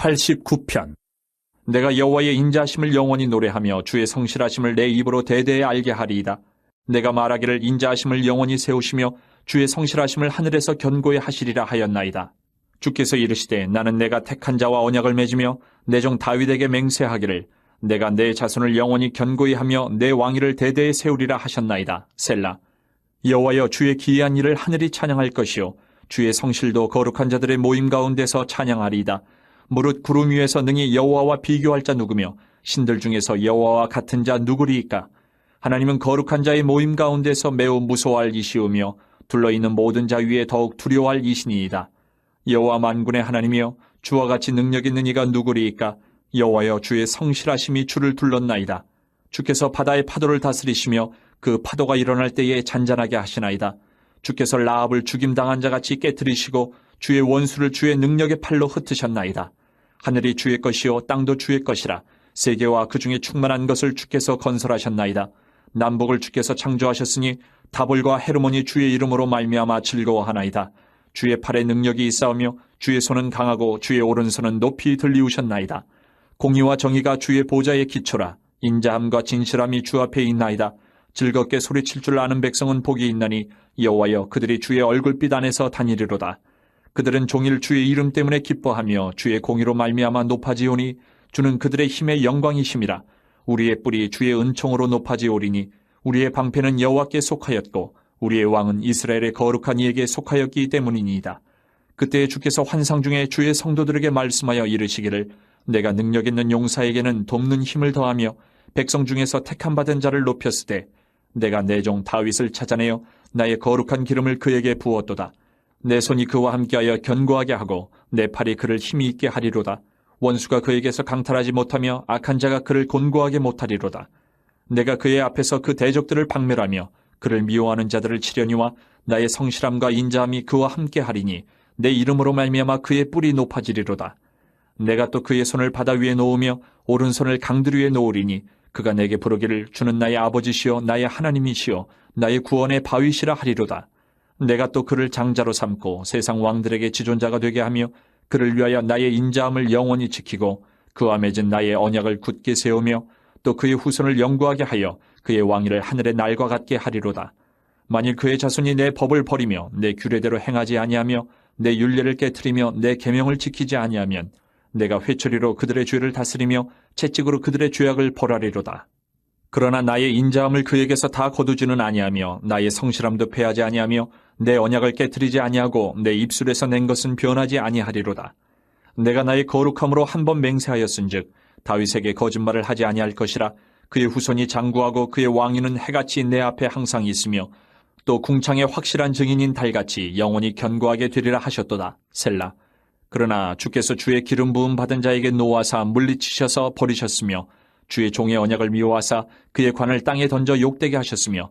89편 내가 여호와의 인자하심을 영원히 노래하며 주의 성실하심을 내 입으로 대대에 알게 하리이다. 내가 말하기를 인자하심을 영원히 세우시며 주의 성실하심을 하늘에서 견고히 하시리라 하였나이다. 주께서 이르시되 나는 내가 택한 자와 언약을 맺으며 내 종 다윗에게 맹세하기를 내가 내 자손을 영원히 견고히 하며 내 왕위를 대대에 세우리라 하셨나이다. 셀라. 여호와여 주의 기이한 일을 하늘이 찬양할 것이요 주의 성실도 거룩한 자들의 모임 가운데서 찬양하리이다. 무릇 구름 위에서 능히 여호와와 비교할 자 누구며 신들 중에서 여호와와 같은 자 누구리이까 하나님은 거룩한 자의 모임 가운데서 매우 무서워할 이시오며 둘러 있는 모든 자 위에 더욱 두려워할 이신이이다. 여호와 만군의 하나님이여 주와 같이 능력 있는 이가 누구리이까 여호와여 주의 성실하심이 주를 둘렀나이다. 주께서 바다의 파도를 다스리시며 그 파도가 일어날 때에 잔잔하게 하시나이다. 주께서 라합을 죽임당한 자같이 깨뜨리시고 주의 원수를 주의 능력의 팔로 흩으셨나이다. 하늘이 주의 것이요 땅도 주의 것이라 세계와 그 중에 충만한 것을 주께서 건설하셨나이다. 남북을 주께서 창조하셨으니 다볼과 헤르몬이 주의 이름으로 말미암아 즐거워하나이다. 주의 팔에 능력이 있사오며 주의 손은 강하고 주의 오른손은 높이 들리우셨나이다. 공의와 정의가 주의 보좌의 기초라 인자함과 진실함이 주 앞에 있나이다. 즐겁게 소리칠 줄 아는 백성은 복이 있나니 여호와여 그들이 주의 얼굴빛 안에서 다니리로다. 그들은 종일 주의 이름 때문에 기뻐하며 주의 공의로 말미암아 높아지오니 주는 그들의 힘의 영광이심이라. 우리의 뿔이 주의 은총으로 높아지오리니 우리의 방패는 여호와께 속하였고 우리의 왕은 이스라엘의 거룩한 이에게 속하였기 때문이니이다. 그때 주께서 환상 중에 주의 성도들에게 말씀하여 이르시기를 내가 능력 있는 용사에게는 돕는 힘을 더하며 백성 중에서 택함 받은 자를 높였으되 내가 내 종 다윗을 찾아내어 나의 거룩한 기름을 그에게 부었도다. 내 손이 그와 함께하여 견고하게 하고 내 팔이 그를 힘이 있게 하리로다. 원수가 그에게서 강탈하지 못하며 악한 자가 그를 곤고하게 못하리로다. 내가 그의 앞에서 그 대적들을 박멸하며 그를 미워하는 자들을 치려니와 나의 성실함과 인자함이 그와 함께 하리니 내 이름으로 말미암아 그의 뿔이 높아지리로다. 내가 또 그의 손을 바다 위에 놓으며 오른손을 강들 위에 놓으리니 그가 내게 부르기를 주는 나의 아버지시요 나의 하나님이시요 나의 구원의 바위시라 하리로다. 내가 또 그를 장자로 삼고 세상 왕들에게 지존자가 되게 하며 그를 위하여 나의 인자함을 영원히 지키고 그와 맺은 나의 언약을 굳게 세우며 또 그의 후손을 영구하게 하여 그의 왕위를 하늘의 날과 같게 하리로다. 만일 그의 자손이 내 법을 버리며 내 규례대로 행하지 아니하며 내 윤례를 깨뜨리며 내 계명을 지키지 아니하면 내가 회초리로 그들의 죄를 다스리며 채찍으로 그들의 죄악을 벌하리로다. 그러나 나의 인자함을 그에게서 다 거두지는 아니하며 나의 성실함도 패하지 아니하며 내 언약을 깨뜨리지 아니하고 내 입술에서 낸 것은 변하지 아니하리로다. 내가 나의 거룩함으로 한 번 맹세하였은즉 다윗에게 거짓말을 하지 아니할 것이라 그의 후손이 장구하고 그의 왕위는 해같이 내 앞에 항상 있으며 또 궁창의 확실한 증인인 달같이 영원히 견고하게 되리라 하셨도다. 셀라. 그러나 주께서 주의 기름 부음 받은 자에게 노하사 물리치셔서 버리셨으며 주의 종의 언약을 미워하사 그의 관을 땅에 던져 욕되게 하셨으며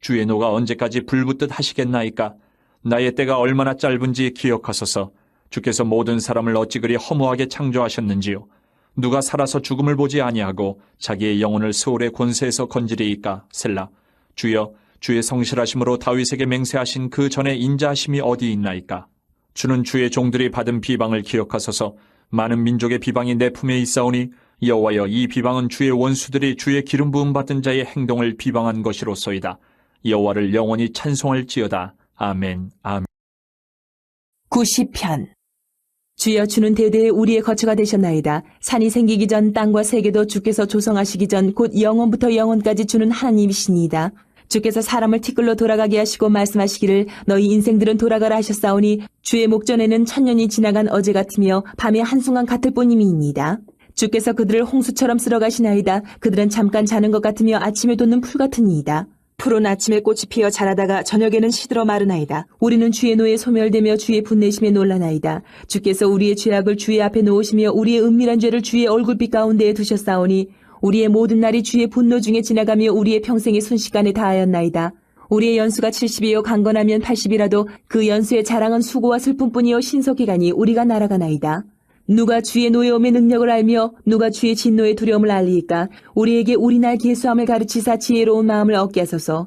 주의 노가 언제까지 불붙듯 하시겠나이까? 나의 때가 얼마나 짧은지 기억하소서. 주께서 모든 사람을 어찌 그리 허무하게 창조하셨는지요. 누가 살아서 죽음을 보지 아니하고 자기의 영혼을 스올의 권세에서 건지리이까? 셀라. 주여 주의 성실하심으로 다윗에게 맹세하신 그 전에 인자하심이 어디 있나이까? 주는 주의 종들이 받은 비방을 기억하소서. 많은 민족의 비방이 내 품에 있사오니 여호와여 이 비방은 주의 원수들이 주의 기름 부음 받은 자의 행동을 비방한 것이로소이다. 여호와를 영원히 찬송할지어다. 아멘. 아멘. 90편 주여 주는 대대에 우리의 거처가 되셨나이다. 산이 생기기 전 땅과 세계도 주께서 조성하시기 전 곧 영원부터 영원까지 주는 하나님이시니이다. 주께서 사람을 티끌로 돌아가게 하시고 말씀하시기를 너희 인생들은 돌아가라 하셨사오니 주의 목전에는 천년이 지나간 어제 같으며 밤의 한순간 같을 뿐임이니이다. 주께서 그들을 홍수처럼 쓸어가시나이다. 그들은 잠깐 자는 것 같으며 아침에 돋는 풀 같으니이다. 푸른 아침에 꽃이 피어 자라다가 저녁에는 시들어 마르나이다. 우리는 주의 노에 소멸되며 주의 분내심에 놀라나이다. 주께서 우리의 죄악을 주의 앞에 놓으시며 우리의 은밀한 죄를 주의 얼굴빛 가운데에 두셨사오니 우리의 모든 날이 주의 분노 중에 지나가며 우리의 평생이 순식간에 다하였나이다. 우리의 연수가 70이요 강건하면 80이라도 그 연수의 자랑은 수고와 슬픔뿐이요 신속히 가니 우리가 날아가나이다. 누가 주의 노여움의 능력을 알며 누가 주의 진노의 두려움을 알리이까? 우리에게 우리날 계수함을 가르치사 지혜로운 마음을 얻게 하소서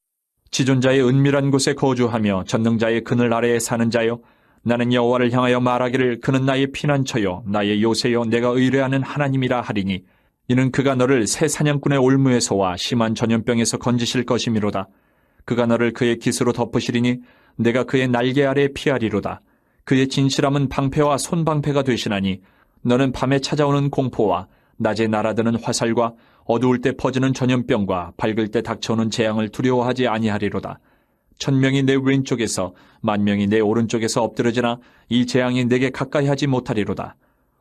지존자의 은밀한 곳에 거주하며 전능자의 그늘 아래에 사는 자여 나는 여호와를 향하여 말하기를 그는 나의 피난처요 나의 요새요 내가 의뢰하는 하나님이라 하리니 이는 그가 너를 새 사냥꾼의 올무에서와 심한 전염병에서 건지실 것이미로다. 그가 너를 그의 깃으로 덮으시리니 내가 그의 날개 아래 피하리로다. 그의 진실함은 방패와 손방패가 되시나니 너는 밤에 찾아오는 공포와 낮에 날아드는 화살과 어두울 때 퍼지는 전염병과 밝을 때 닥쳐오는 재앙을 두려워하지 아니하리로다. 천명이 내 왼쪽에서 만명이 내 오른쪽에서 엎드러지나 이 재앙이 내게 가까이 하지 못하리로다.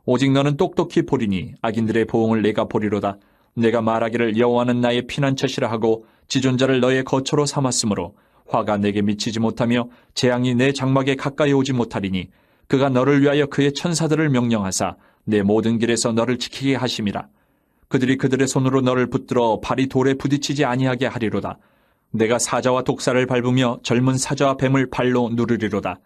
오직 너는 똑똑히 보리니 악인들의 보응을 내가 보리로다. 내가 말하기를 여호와는 나의 피난처시라 하고 지존자를 너의 거처로 삼았으므로 화가 내게 미치지 못하며 재앙이 내 장막에 가까이 오지 못하리니 그가 너를 위하여 그의 천사들을 명령하사 내 모든 길에서 너를 지키게 하심이라. 그들이 그들의 손으로 너를 붙들어 발이 돌에 부딪히지 아니하게 하리로다. 내가 사자와 독사를 밟으며 젊은 사자와 뱀을 발로 누르리로다.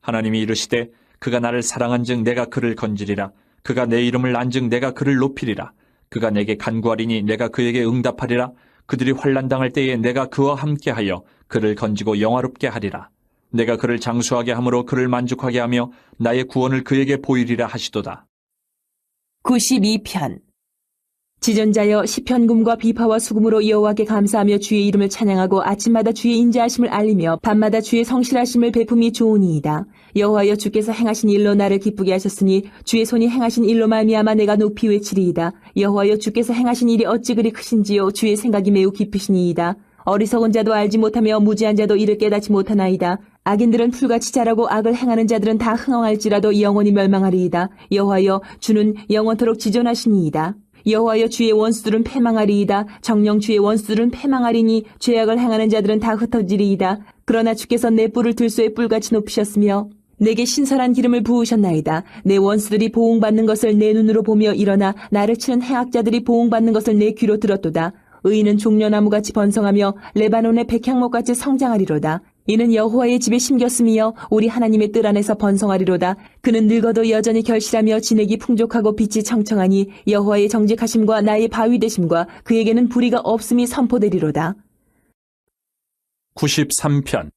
하나님이 이르시되 그가 나를 사랑한즉 내가 그를 건지리라. 그가 내 이름을 안즉 내가 그를 높이리라. 그가 내게 간구하리니 내가 그에게 응답하리라. 그들이 환난 당할 때에 내가 그와 함께하여 그를 건지고 영화롭게 하리라. 내가 그를 장수하게 함으로 그를 만족하게 하며 나의 구원을 그에게 보이리라 하시도다. 92편 지전자여 시편금과 비파와 수금으로 여호와께 감사하며 주의 이름을 찬양하고 아침마다 주의 인자하심을 알리며 밤마다 주의 성실하심을 베품이 좋으니이다. 여호와여 주께서 행하신 일로 나를 기쁘게 하셨으니 주의 손이 행하신 일로 말미암아 내가 높이 외치리이다. 여호와여 주께서 행하신 일이 어찌 그리 크신지요 주의 생각이 매우 깊으시니이다. 어리석은 자도 알지 못하며 무지한 자도 이를 깨닫지 못하나이다. 악인들은 풀같이 자라고 악을 행하는 자들은 다 흥황할지라도 영원히 멸망하리이다. 여호와여 주는 영원토록 지존하시니이다. 여호와여 주의 원수들은 패망하리이다. 정령 주의 원수들은 패망하리니 죄악을 행하는 자들은 다 흩어지리이다. 그러나 주께서 내 뿔을 들소의 뿔같이 높이셨으며 내게 신선한 기름을 부으셨나이다. 내 원수들이 보응받는 것을 내 눈으로 보며 일어나 나를 치는 해악자들이 보응받는 것을 내 귀로 들었도다. 의인은 종려나무같이 번성하며 레바논의 백향목같이 성장하리로다. 이는 여호와의 집에 심겼음이여 우리 하나님의 뜰 안에서 번성하리로다. 그는 늙어도 여전히 결실하며 진액이 풍족하고 빛이 청청하니 여호와의 정직하심과 나의 바위 되심과 그에게는 불의가 없음이 선포되리로다. 93편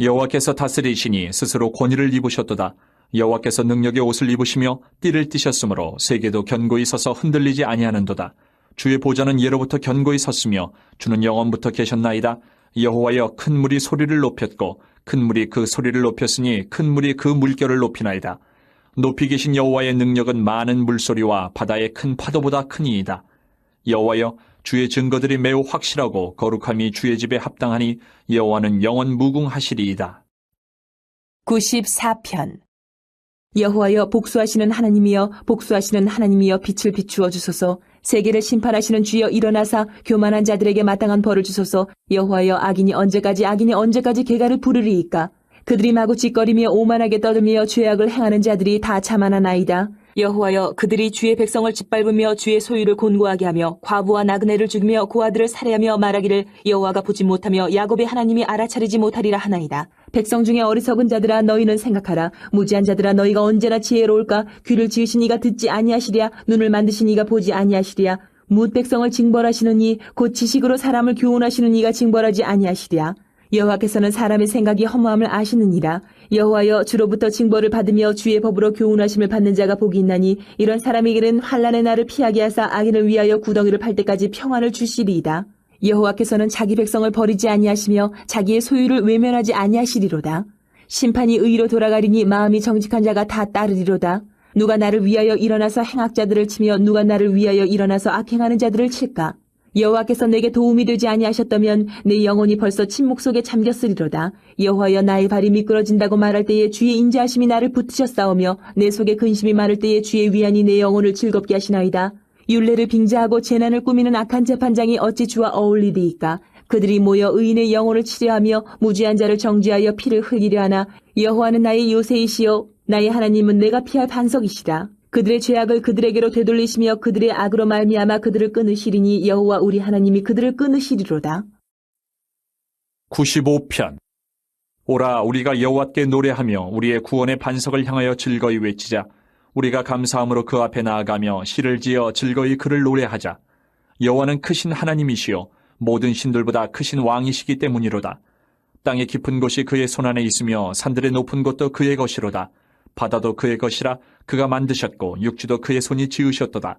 여호와께서 다스리시니 스스로 권위를 입으셨도다. 여호와께서 능력의 옷을 입으시며 띠를 띠셨으므로 세계도 견고히 서서 흔들리지 아니하는도다. 주의 보좌는 예로부터 견고히 섰으며 주는 영원부터 계셨나이다. 여호와여 큰 물이 소리를 높였고 큰 물이 그 소리를 높였으니 큰 물이 그 물결을 높이나이다. 높이 계신 여호와의 능력은 많은 물소리와 바다의 큰 파도보다 크니이다. 여호와여 주의 증거들이 매우 확실하고 거룩함이 주의 집에 합당하니 여호와는 영원 무궁하시리이다. 94편 여호와여 복수하시는 하나님이여 복수하시는 하나님이여 빛을 비추어 주소서 세계를 심판하시는 주여 일어나사 교만한 자들에게 마땅한 벌을 주소서. 여호와여 악인이 언제까지 악인이 언제까지 개가를 부르리이까? 그들이 마구 짓거리며 오만하게 떠들며 죄악을 행하는 자들이 다 자만하나이다 여호와여 그들이 주의 백성을 짓밟으며 주의 소유를 곤고하게 하며 과부와 나그네를 죽이며 고아들을 살해하며 말하기를 여호와가 보지 못하며 야곱의 하나님이 알아차리지 못하리라 하나이다. 백성 중에 어리석은 자들아 너희는 생각하라. 무지한 자들아 너희가 언제나 지혜로울까? 귀를 지으신 이가 듣지 아니하시랴. 눈을 만드신 이가 보지 아니하시랴. 뭇 백성을 징벌하시는 이, 곧 지식으로 사람을 교훈하시는 이가 징벌하지 아니하시랴. 여호와께서는 사람의 생각이 허무함을 아시느니라. 여호와여 주로부터 징벌을 받으며 주의 법으로 교훈하심을 받는 자가 복이 있나니 이런 사람에게는 환란의 날을 피하게 하사 악인을 위하여 구덩이를 팔 때까지 평안을 주시리이다. 여호와께서는 자기 백성을 버리지 아니하시며 자기의 소유를 외면하지 아니하시리로다. 심판이 의로 돌아가리니 마음이 정직한 자가 다 따르리로다. 누가 나를 위하여 일어나서 행악자들을 치며 누가 나를 위하여 일어나서 악행하는 자들을 칠까? 여호와께서 내게 도움이 되지 아니하셨다면 내 영혼이 벌써 침묵 속에 잠겼으리로다. 여호와여 나의 발이 미끄러진다고 말할 때에 주의 인자하심이 나를 붙으셨사오며 내 속에 근심이 많을 때에 주의 위안이 내 영혼을 즐겁게 하시나이다. 율례를 빙자하고 재난을 꾸미는 악한 재판장이 어찌 주와 어울리리이까? 그들이 모여 의인의 영혼을 치려하며 무지한 자를 정죄하여 피를 흘리려 하나 여호와는 나의 요새이시요 나의 하나님은 내가 피할 반석이시라. 그들의 죄악을 그들에게로 되돌리시며 그들의 악으로 말미암아 그들을 끊으시리니 여호와 우리 하나님이 그들을 끊으시리로다. 95편. 오라 우리가 여호와께 노래하며 우리의 구원의 반석을 향하여 즐거이 외치자. 우리가 감사함으로 그 앞에 나아가며 시를 지어 즐거이 그를 노래하자. 여호와는 크신 하나님이시요 모든 신들보다 크신 왕이시기 때문이로다. 땅의 깊은 곳이 그의 손안에 있으며 산들의 높은 곳도 그의 것이로다 바다도 그의 것이라 그가 만드셨고 육지도 그의 손이 지으셨도다.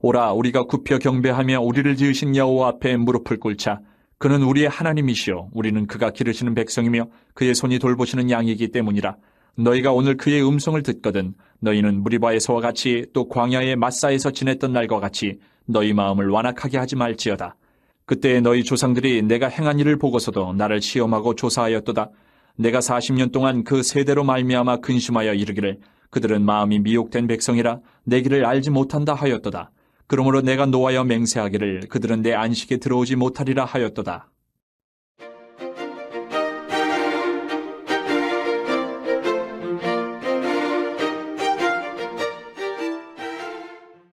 오라 우리가 굽혀 경배하며 우리를 지으신 여호와 앞에 무릎을 꿇자. 그는 우리의 하나님이시요. 우리는 그가 기르시는 백성이며 그의 손이 돌보시는 양이기 때문이라. 너희가 오늘 그의 음성을 듣거든 너희는 무리바에서와 같이 또 광야의 마사에서 지냈던 날과 같이 너희 마음을 완악하게 하지 말지어다. 그때 너희 조상들이 내가 행한 일을 보고서도 나를 시험하고 조사하였도다 내가 40년 동안 그 세대로 말미암아 근심하여 이르기를 그들은 마음이 미혹된 백성이라 내 길을 알지 못한다 하였도다 그러므로 내가 노하여 맹세하기를 그들은 내 안식에 들어오지 못하리라 하였도다.